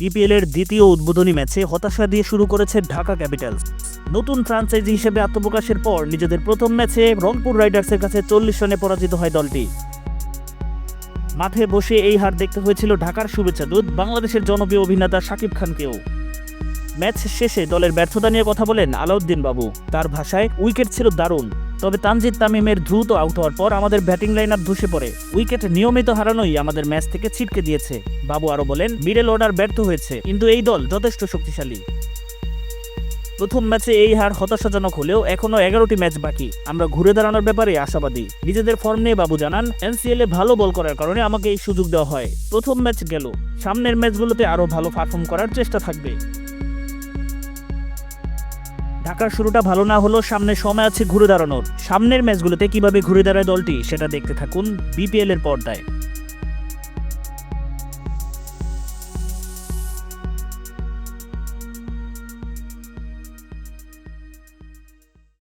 BPL এর দ্বিতীয় উদ্বোধনী ম্যাচে হতাশা দিয়ে শুরু করেছে ঢাকা ক্যাপিটালস। নতুন ফ্রাঞ্চাইজি হিসেবে আত্মপ্রকাশের পর নিজেদের প্রথম ম্যাচে রংপুর রাইডার্সের কাছে চল্লিশ রানে পরাজিত হয় দলটি। মাঠে বসে এই হার দেখতে হয়েছিল ঢাকার শুভেচ্ছা দূত, বাংলাদেশের জনপ্রিয় অভিনেতা শাকিব খানকেও। ম্যাচ শেষে দলের ব্যর্থতা নিয়ে কথা বলেন আলাউদ্দিন বাবু। তার ভাষায়, উইকেট ছিল দারুণ। তবে তানজিদ তামিমের দ্রুত আউট হওয়ার পর আমাদের ব্যাটিং লাইন আপ ধসে পড়ে। উইকেট নিয়মিত হারানোই আমাদের ম্যাচ থেকে ছিটকে দিয়েছে। বাবু আরও বলেন, মিডল অর্ডার ব্যর্থ হয়েছে, কিন্তু এই দল যথেষ্ট শক্তিশালী। প্রথম ম্যাচে এই হার হতাশাজনক হলেও এখনও এগারোটি ম্যাচ বাকি। আমরা ঘুরে দাঁড়ানোর ব্যাপারে আশাবাদী। নিজেদের ফর্ম নিয়ে বাবু জানান, এনসিএল এ ভালো বল করার কারণে আমাকে এই সুযোগ দেওয়া হয়। প্রথম ম্যাচ গেল। সামনের ম্যাচগুলোতে আরও ভালো পারফর্ম করার চেষ্টা থাকবে। ঢাকার শুরুটা ভালো না হলেও সামনে সময় আছে ঘুরে দাঁড়ানোর। সামনের ম্যাচগুলোতে কীভাবে ঘুরে দাঁড়ায় দলটি, সেটা দেখতে থাকুন বিপিএল এর পর্দায়।